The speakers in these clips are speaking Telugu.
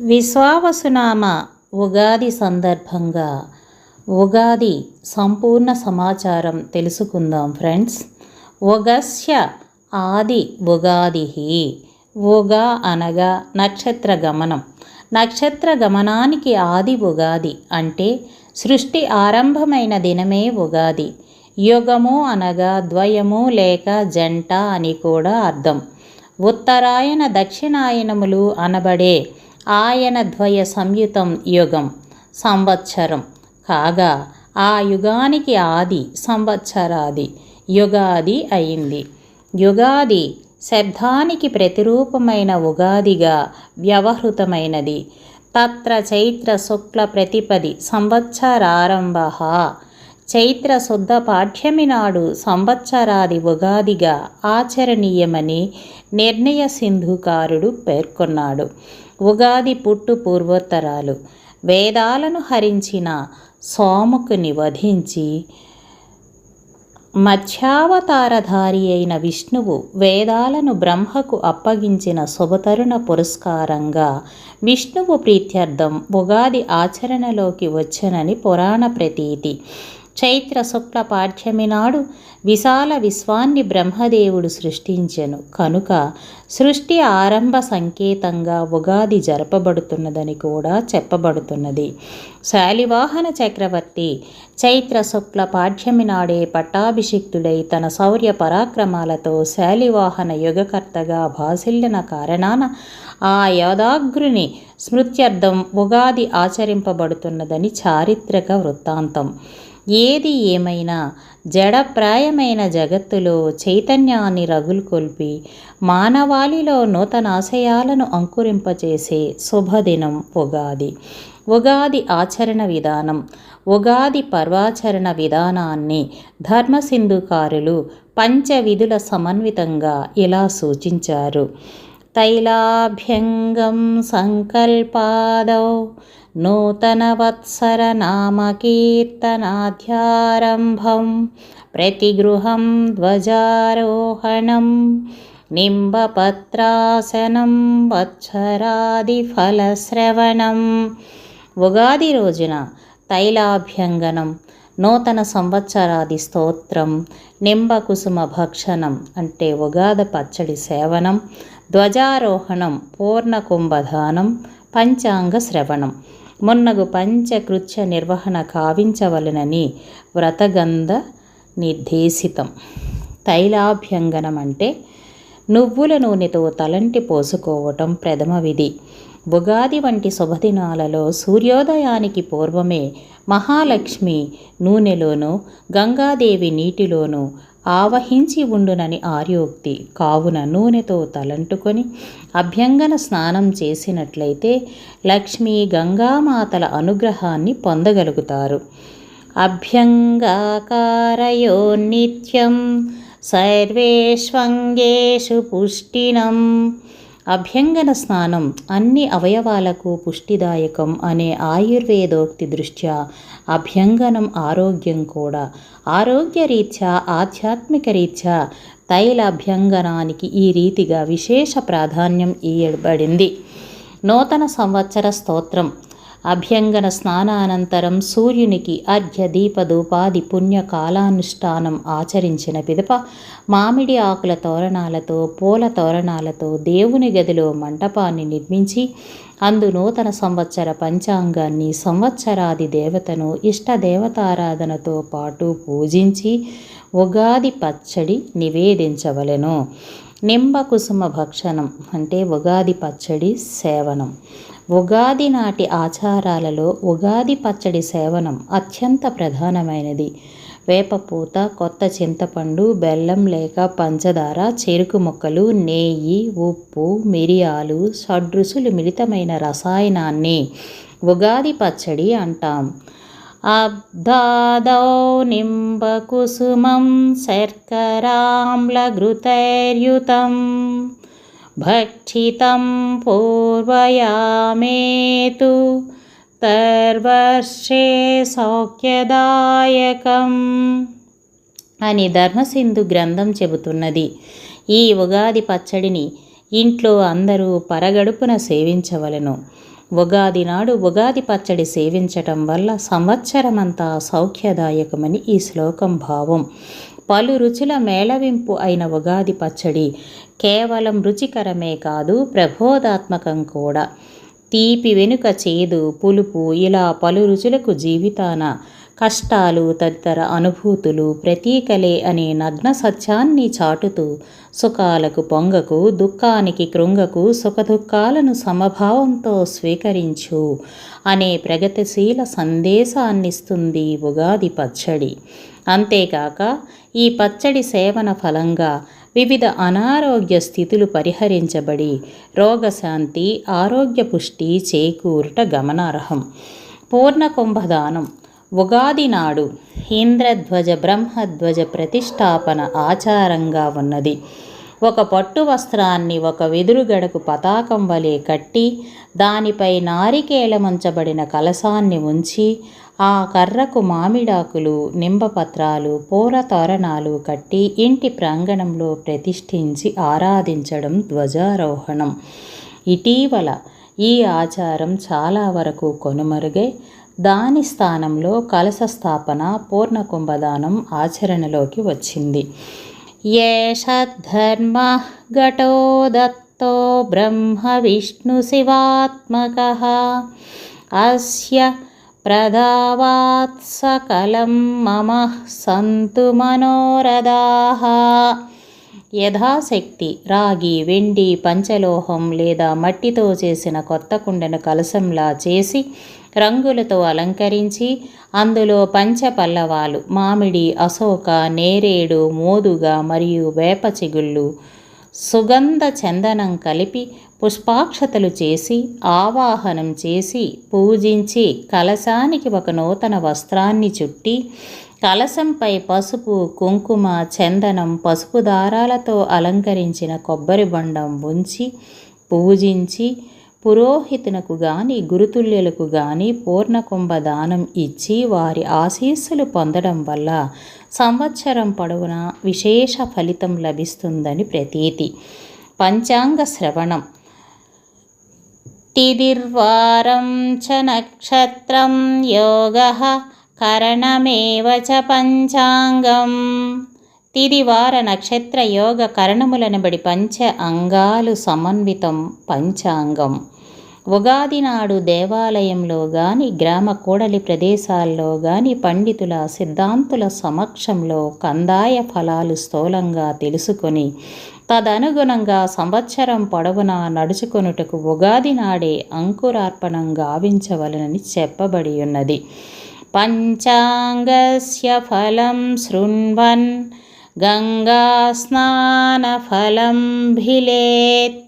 విశ్వావసునామ ఉగాది సందర్భంగా ఉగాది సంపూర్ణ సమాచారం తెలుసుకుందాం ఫ్రెండ్స్. ఉగస్య ఆది ఉగాది ఉగా అనగా నక్షత్ర గమనం. నక్షత్ర గమనానికి ఆది ఉగాది అంటే సృష్టి ఆరంభమైన దినమే ఉగాది. యుగము అనగా ద్వయము లేక జంట అని కూడా అర్థం. ఉత్తరాయణ దక్షిణాయనములు అనబడే ఆయన ద్వయ సంయుతం యుగం సంవత్సరం. కాగా ఆ యుగానికి ఆది సంవత్సరాది యుగాది అయింది. యుగాది శబ్దానికి ప్రతిరూపమైన ఉగాదిగా వ్యవహృతమైనది. తత్ర చైత్ర శుక్ల ప్రతిపది సంవత్సరారంభ. చైత్ర శుద్ధ పాఠ్యమి నాడు సంవత్సరాది ఉగాదిగా ఆచరణీయమని నిర్ణయ సింధుకారుడు పేర్కొన్నాడు. ఉగాది పుట్టు పూర్వోత్తరాలు. వేదాలను హరించిన సోముకుని వధించి మత్స్యావతారధారి అయిన విష్ణువు వేదాలను బ్రహ్మకు అప్పగించిన శుభతరుణ పురస్కారంగా విష్ణువు ప్రీత్యర్థం ఉగాది ఆచరణలోకి వచ్చనని పురాణ ప్రతీతి. చైత్ర శుక్ల పాఠ్యమి నాడు విశాల విశ్వాన్ని బ్రహ్మదేవుడు సృష్టించెను. కనుక సృష్టి ఆరంభ సంకేతంగా ఉగాది జరపబడుతున్నదని కూడా చెప్పబడుతున్నది. శాలివాహన చక్రవర్తి చైత్ర శుక్ల పాఠ్యమి నాడే పట్టాభిషిక్తుడై తన శౌర్య పరాక్రమాలతో శాలివాహన యుగకర్తగా భాసిల్లిన కారణాన ఆ యోధాగ్రుని స్మృత్యర్థం ఉగాది ఆచరింపబడుతున్నదని చారిత్రక వృత్తాంతం. ఏది ఏమైనా జడప్రాయమైన జగత్తులో చైతన్యాన్ని రగులుకొల్పి మానవాళిలో నూతన ఆశయాలను అంకురింపచేసే శుభదినం ఉగాది. ఉగాది ఆచరణ విధానం ఉగాది పర్వాచరణ విధానాన్ని ధర్మసింధుకారులు పంచవిధుల సమన్వితంగా ఇలా సూచించారు. తైలాభ్యంగం సంకల్పాదౌ నూతనవత్సరనామకీర్తనాధ్యారంభం प्रतिगृहं ध्वजारोहणं నింబపత్రాసనం వత్సరాదిఫలశ్రవణం ఉగాది రోజున తైలాభ్యంగనం నూతన సంవత్సరాది స్తోత్రం నింబకుసుమ భక్షణం అంటే ఉగాద పచ్చడి సేవనం ధ్వజారోహణం పూర్ణకుంభధానం పంచాంగ శ్రవణం మొన్నగు పంచకృత్య నిర్వహణ కావించవలనని వ్రతగంధ నిర్దేశితం. తైలాభ్యంగనం అంటే నువ్వుల నూనెతో తలంటి పోసుకోవటం ప్రథమ విధి. ఉగాది వంటి శుభదినాలలో సూర్యోదయానికి పూర్వమే మహాలక్ష్మి నూనెలోనూ గంగాదేవి నీటిలోనూ ఆవహించి ఉండునని ఆర్యోక్తి. కావున నూనెతో తలంటుకొని అభ్యంగన స్నానం చేసినట్లయితే లక్ష్మీ గంగామాతల అనుగ్రహాన్ని పొందగలుగుతారు. అభ్యంగాకారయో నిత్యం సర్వేష్వంగేషు పుష్టినం. అభ్యంగన స్నానం అన్ని అవయవాలకు పుష్టిదాయకం అనే ఆయుర్వేదోక్తి దృష్ట్యా అభ్యంగనం ఆరోగ్యం కూడా. ఆరోగ్యరీత్యా ఆధ్యాత్మిక రీత్యా తైల అభ్యంగనానికి ఈ రీతిగా విశేష ప్రాధాన్యం ఇవ్వబడింది నూతన సంవత్సర స్తోత్రం. అభ్యంగన స్నానానంతరం సూర్యునికి అర్ఘ్య దీపదూపాది పుణ్య ఆచరించిన పిదప మామిడి ఆకుల తోరణాలతో పూల తోరణాలతో దేవుని గదిలో మంటపాన్ని నిర్మించి అందు నూతన సంవత్సర పంచాంగాన్ని సంవత్సరాది దేవతను ఇష్ట దేవతారాధనతో పాటు పూజించి ఉగాది పచ్చడి నివేదించవలెను. నింబ కుసుమ భక్షణం అంటే ఉగాది పచ్చడి సేవనం. ఉగాది నాటి ఆచారాలలో ఉగాది పచ్చడి సేవనం అత్యంత ప్రధానమైనది. వేపపూత కొత్త చింతపండు బెల్లం లేక పంచదార చెరుకు ముక్కలు నెయ్యి ఉప్పు మిరియాలు షడ్రుసులు మిళితమైన రసాయనాన్ని ఉగాది పచ్చడి అంటాం. అబ్దాదౌ నింబకుసుమం శర్కరామ్లఘృతైర్యుతం భక్షితం పూర్వయామేతు తర్వర్షే సౌఖ్యదాయకం అని ధర్మసింధు గ్రంథం చెబుతున్నది. ఈ ఉగాది పచ్చడిని ఇంట్లో అందరూ పరగడుపున సేవించవలను. ఉగాది నాడు ఉగాది పచ్చడి సేవించటం వల్ల సంవత్సరమంతా సౌఖ్యదాయకమని ఈ శ్లోకం భావం. పలు రుచుల మేళవింపు అయిన ఉగాది పచ్చడి కేవలం రుచికరమే కాదు ప్రబోధాత్మకం కూడా. తీపి వెనుక చేదు పులుపు ఇలా పలు రుచులకు జీవితాన కష్టాలు తదితర అనుభూతులు ప్రతీకలే అనే నగ్న సత్యాన్ని చాటుతూ సుఖాలకు పొంగకు దుఃఖానికి కృంగకు సుఖదుఖాలను సమభావంతో స్వీకరించు అనే ప్రగతిశీల సందేశాన్నిస్తుంది ఉగాది పచ్చడి. అంతేకాక ఈ పచ్చడి సేవన ఫలంగా వివిధ అనారోగ్య స్థితులు పరిహరించబడి రోగశాంతి ఆరోగ్య పుష్టి చేకూరుట గమనార్హం. పూర్ణ కుంభదానం ఉగాది నాడు ఇంద్రధ్వజ బ్రహ్మధ్వజ ప్రతిష్టాపన ఆచారంగా ఉన్నది. ఒక పట్టు వస్త్రాన్ని ఒక వెదురుగడకు పతాకం వలె కట్టి దానిపై నారికేళముంచబడిన కలసాన్ని ఉంచి ఆ కర్రకు మామిడాకులు నింబపత్రాలు పూల తోరణాలు కట్టి ఇంటి ప్రాంగణంలో ప్రతిష్ఠించి ఆరాధించడం ధ్వజారోహణం. ఇటీవల ఈ ఆచారం చాలా వరకు కొనుమరుగై దాని స్థానంలో కలశ స్థాపన పూర్ణకుంభదానం ఆచరణలోకి వచ్చింది. ఏషద్ధర్మ ఘటో దత్తో బ్రహ్మ విష్ణు శివాత్మక. అస్య ప్రదావాత్ సకలం మమ సంతు మనోరథాః. యథాశక్తి రాగి వెండి పంచలోహం లేదా మట్టితో చేసిన కొత్త కుండను కలశంలా చేసి రంగులతో అలంకరించి అందులో పంచపల్లవాలు మామిడి అశోక నేరేడు మోదుగ మరియు వేప చిగుళ్ళు సుగంధ చందనం కలిపి పుష్పాక్షతలు చేసి ఆవాహనం చేసి పూజించి కలశానికి ఒక నూతన వస్త్రాన్ని చుట్టి కలశంపై పసుపు కుంకుమ చందనం పసుపు దారాలతో అలంకరించిన కొబ్బరి బండం ఉంచి పూజించి పురోహితునకు గాని గురుతుల్యులకు గాని పూర్ణకుంభ దానం ఇచ్చి వారి ఆశీస్సులు పొందడం వల్ల సంవత్సరం పొడవునా విశేష ఫలితం లభిస్తుందని ప్రతీతి. పంచాంగ శ్రవణం. తిదిర్వారం చ నక్షత్రం యోగ కరణమేవ చ పంచాంగం. తిదివార నక్షత్ర యోగ కరణములనబడి పంచ అంగాలు సమన్వితం పంచాంగం. ఉగాది నాడు దేవాలయంలో గాని గ్రామ కూడలి ప్రదేశాల్లో గాని పండితుల సిద్ధాంతుల సమక్షంలో కందాయ ఫలాలు స్థూలంగా తెలుసుకొని తదనుగుణంగా సంవత్సరం పొడవునా నడుచుకొనుటకు ఉగాది నాడే అంకురార్పణం గావించవలనని చెప్పబడి ఉన్నది పంచాంగస్య ఫలం శృణ్వన్ గంగాస్నానఫలం భిలేత్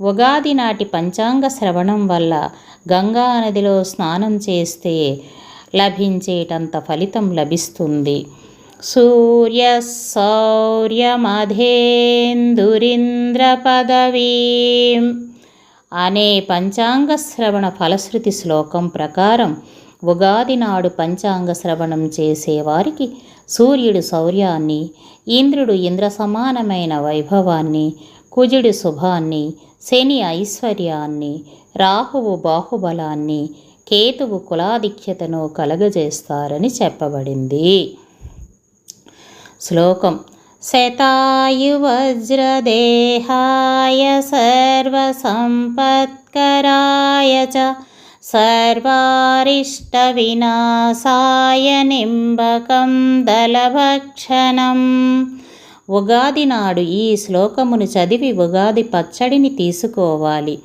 ఉగాది నాటి పంచాంగ శ్రవణం వల్ల గంగా నదిలో స్నానం చేస్తే లభించేటంత ఫలితం లభిస్తుంది. సూర్య సౌర్యమధేందురింద్ర పదవీం అనే పంచాంగ శ్రవణ ఫలశ్రుతి శ్లోకం ప్రకారం ఉగాది నాడు పంచాంగ శ్రవణం చేసేవారికి సూర్యుడు శౌర్యాన్ని ఇంద్రుడు ఇంద్ర సమానమైన వైభవాన్ని కుజుడు శుభాన్ని శని ఐశ్వర్యాన్ని రాహువు బాహుబలాన్ని కేతువు కులాధిక్యతను కలగజేస్తారని చెప్పబడింది. శ్లోకం శతాయువజ్రదేహాయ సర్వసంపత్కరాయ చ సర్వారిష్టవినాశాయ నింబకం దళభక్షణం. ఉగాది నాడు ఈ శ్లోకమును చదివి ఉగాది పచ్చడిని తీసుకోవాలి.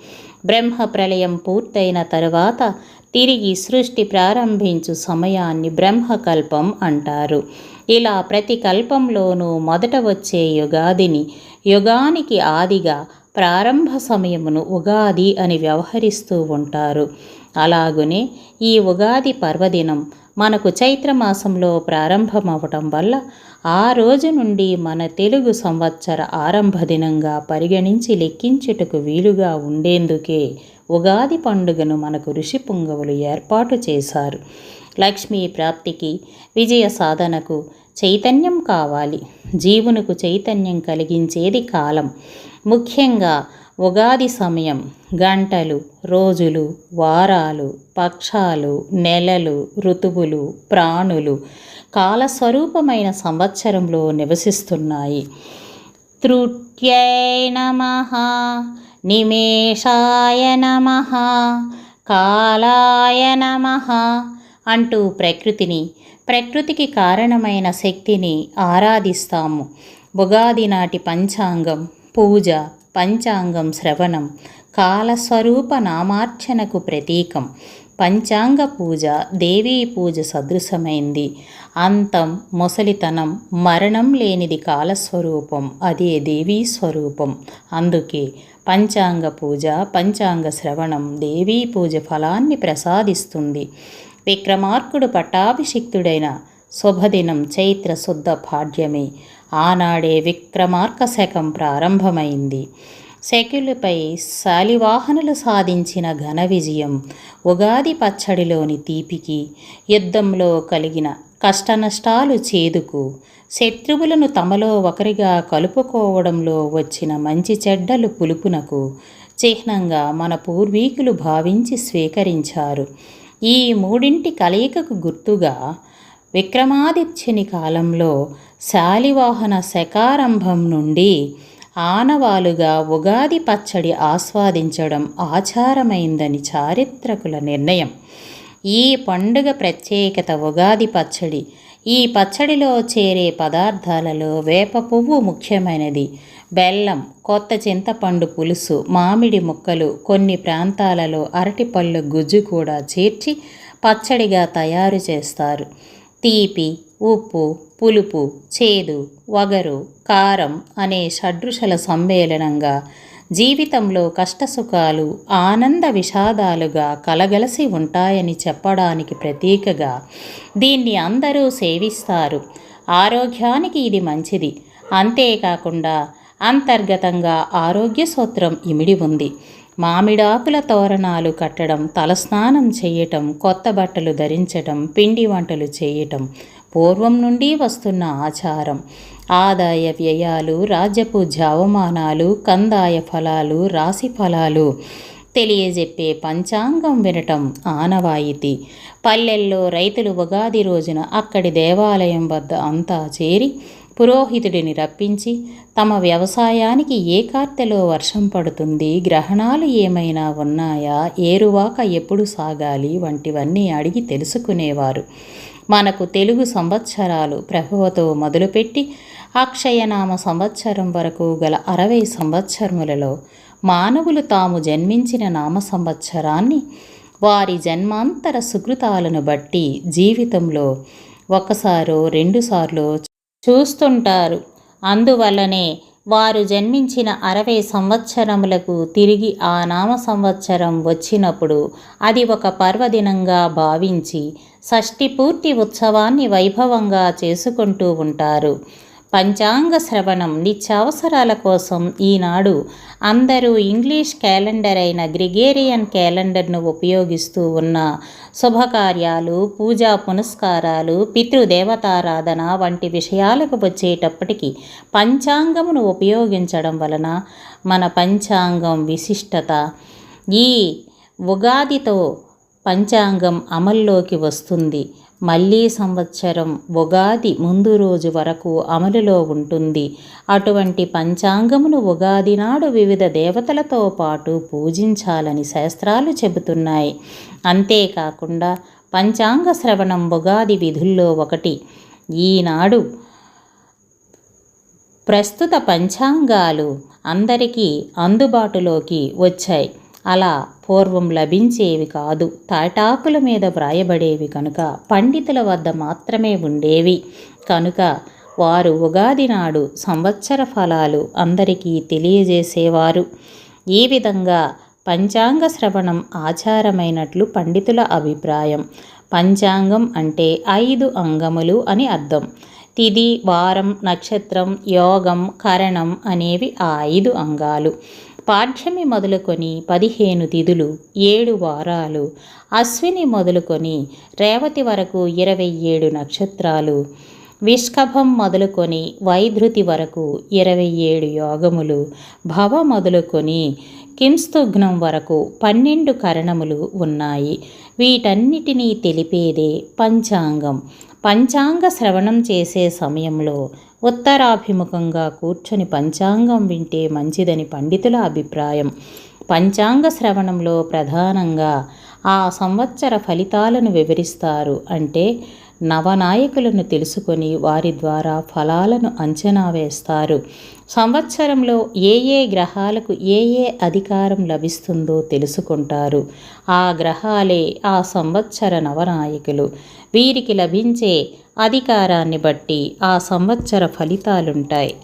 బ్రహ్మ ప్రళయం పూర్తయిన తరువాత తిరిగి సృష్టి ప్రారంభించు సమయాన్ని బ్రహ్మకల్పం అంటారు. ఇలా ప్రతి కల్పంలోనూ మొదట వచ్చే యుగాదిని యుగానికి ఆదిగా ప్రారంభ సమయమును ఉగాది అని వ్యవహరిస్తూ ఉంటారు. అలాగునే ఈ ఉగాది పర్వదినం మనకు చైత్రమాసంలో ప్రారంభమవటం వల్ల ఆ రోజు నుండి మన తెలుగు సంవత్సర ఆరంభ దినంగా పరిగణించి లెక్కించుటకు వీలుగా ఉండేందుకే ఉగాది పండుగను మనకు ఋషి పుంగవులు ఏర్పాటు చేశారు. లక్ష్మీ ప్రాప్తికి విజయ సాధనకు చైతన్యం కావాలి. జీవునకు చైతన్యం కలిగించేది కాలం. ముఖ్యంగా ఉగాది సమయం. గంటలు రోజులు వారాలు పక్షాలు నెలలు ఋతువులు ప్రాణులు కాలస్వరూపమైన సంవత్సరంలో నివసిస్తున్నాయి. తృట్యై నమ నిమేషాయ నమ కాలాయ నమ అంటూ ప్రకృతిని ప్రకృతికి కారణమైన శక్తిని ఆరాధిస్తాము. ఉగాది నాటి పంచాంగం పూజ పంచాంగం శ్రవణం. కాలస్వరూప నామార్చనకు ప్రతీకం. పంచాంగ పూజ దేవీ పూజ సదృశమైంది. అంతం ముసలితనం మరణం లేనిది కాలస్వరూపం అదే దేవీ స్వరూపం. అందుకే పంచాంగ పూజ పంచాంగ శ్రవణం దేవీ పూజ ఫలాన్ని ప్రసాదిస్తుంది. విక్రమార్కుడు పట్టాభిషిక్తుడైన శుభదినం చైత్ర శుద్ధ పాడ్యమే ఆనాడే విక్రమార్క శకం ప్రారంభమైంది. శకులపై శాలివాహనులు సాధించిన ఘన విజయం ఉగాది పచ్చడిలోని తీపికి యుద్ధంలో కలిగిన కష్టనష్టాలు చేదుకు శత్రువులను తమలో ఒకరిగా కలుపుకోవడంలో వచ్చిన మంచి చెడ్డలు పులుపునకు చిహ్నంగా మన పూర్వీకులు భావించి స్వీకరించారు. ఈ మూడింటి కలయికకు గుర్తుగా విక్రమాదిత్యుని కాలంలో శాలివాహన శకారంభం నుండి ఆనవాలుగా ఉగాది పచ్చడి ఆస్వాదించడం ఆచారమైందని చారిత్రకుల నిర్ణయం. ఈ పండుగ ప్రత్యేకత ఉగాది పచ్చడి. ఈ పచ్చడిలో చేరే పదార్థాలలో వేప పువ్వు ముఖ్యమైనది. బెల్లం కొత్త చింతపండు పులుసు మామిడి ముక్కలు కొన్ని ప్రాంతాలలో అరటిపళ్ళు గుజ్జు కూడా చేర్చి పచ్చడిగా తయారు చేస్తారు. తీపి ఉప్పు పులుపు చేదు వగరు కారం అనే షడ్రుషల సమ్మేళనంగా జీవితంలో కష్టసుఖాలు ఆనంద విషాదాలుగా కలగలసి ఉంటాయని చెప్పడానికి ప్రతీకగా దీన్ని అందరూ సేవిస్తారు. ఆరోగ్యానికి ఇది మంచిది. అంతేకాకుండా అంతర్గతంగా ఆరోగ్య సూత్రం ఇమిడి ఉంది. మామిడాకుల తోరణాలు కట్టడం తలస్నానం చేయటం కొత్త బట్టలు ధరించటం పిండి వంటలు చేయటం పూర్వం నుండి వస్తున్న ఆచారం. ఆదాయ వ్యయాలు రాజ్యపు జావమానాలు కందాయ ఫలాలు రాశి ఫలాలు తెలియజెప్పే పంచాంగం వినటం ఆనవాయితీ. పల్లెల్లో రైతులు ఉగాది రోజున అక్కడి దేవాలయం వద్ద అంతా చేరి పురోహితుడిని రప్పించి తమ వ్యవసాయానికి ఏ కార్తెలో వర్షం పడుతుంది గ్రహణాలు ఏమైనా ఉన్నాయా ఏరువాక ఎప్పుడు సాగాలి వంటివన్నీ అడిగి తెలుసుకునేవారు. మనకు తెలుగు సంవత్సరాలు ప్రభువతో మొదలుపెట్టి అక్షయనామ సంవత్సరం వరకు గల అరవై సంవత్సరములలో మానవులు తాము జన్మించిన నామ సంవత్సరాన్ని వారి జన్మాంతర సుకృతాలను బట్టి జీవితంలో ఒకసారో రెండుసార్లు చూస్తుంటారు. అందువల్లనే వారు జన్మించిన అరవై సంవత్సరములకు తిరిగి ఆ నామ సంవత్సరం వచ్చినప్పుడు అది ఒక పర్వదినంగా భావించి షష్ఠి పూర్తి ఉత్సవాన్ని వైభవంగా చేసుకుంటూ ఉంటారు. పంచాంగ శ్రవణం నిత్యావసరాల కోసం ఈనాడు అందరూ ఇంగ్లీష్ క్యాలెండర్ అయిన గ్రిగేరియన్ క్యాలెండర్ను ఉపయోగిస్తూ ఉన్న శుభకార్యాలు పూజా పునస్కారాలు పితృదేవతారాధన వంటి విషయాలకు వచ్చేటప్పటికి పంచాంగమును ఉపయోగించడం వలన మన పంచాంగం విశిష్టత. ఈ ఉగాదితో పంచాంగం అమల్లోకి వస్తుంది. మళ్ళీ సంవత్సరం ఉగాది ముందు రోజు వరకు అమలులో ఉంటుంది. అటువంటి పంచాంగమును ఉగాది నాడు వివిధ దేవతలతో పాటు పూజించాలని శాస్త్రాలు చెబుతున్నాయి. అంతేకాకుండా పంచాంగ శ్రవణం ఉగాది విధుల్లో ఒకటి. ఈనాడు ప్రస్తుత పంచాంగాలు అందరికీ అందుబాటులోకి వచ్చాయి. అలా పూర్వం లభించేవి కాదు. తాటాకుల మీద వ్రాయబడేవి కనుక పండితుల వద్ద మాత్రమే ఉండేవి. కనుక వారు ఉగాది నాడు సంవత్సర ఫలాలు అందరికీ తెలియజేసేవారు. ఈ విధంగా పంచాంగ శ్రవణం ఆచారమైనట్లు పండితుల అభిప్రాయం. పంచాంగం అంటే ఐదు అంగములు అని అర్థం. తిది వారం నక్షత్రం యోగం కరణం అనేవి ఆ ఐదు అంగాలు. పాఠ్యమి మొదలుకొని పదిహేను తిథులు ఏడు వారాలు. అశ్విని మొదలుకొని రేవతి వరకు ఇరవై ఏడు నక్షత్రాలు. విష్కభం మొదలుకొని వైధృతి వరకు ఇరవై ఏడు యోగములు. భవ మొదలుకొని కింస్తుఘ్నం వరకు పన్నెండు కరణములు ఉన్నాయి. వీటన్నిటినీ తెలిపేదే పంచాంగం. పంచాంగ శ్రవణం చేసే సమయంలో ఉత్తరాభిముఖంగా కూర్చొని పంచాంగం వింటే మంచిదని పండితుల అభిప్రాయం. పంచాంగ శ్రవణంలో ప్రధానంగా ఆ సంవత్సర ఫలితాలను వివరిస్తారు. అంటే నవనాయకులను తెలుసుకొని వారి ద్వారా ఫలాలను అంచనా వేస్తారు. సంవత్సరంలో ఏ ఏ గ్రహాలకు ఏ ఏ అధికారం లభిస్తుందో తెలుసుకుంటారు. ఆ గ్రహాలే ఆ సంవత్సర నవనాయకులు. వీరికి లభించే అధికారాన్ని బట్టి ఆ సంవత్సర ఫలితాలుంటాయి.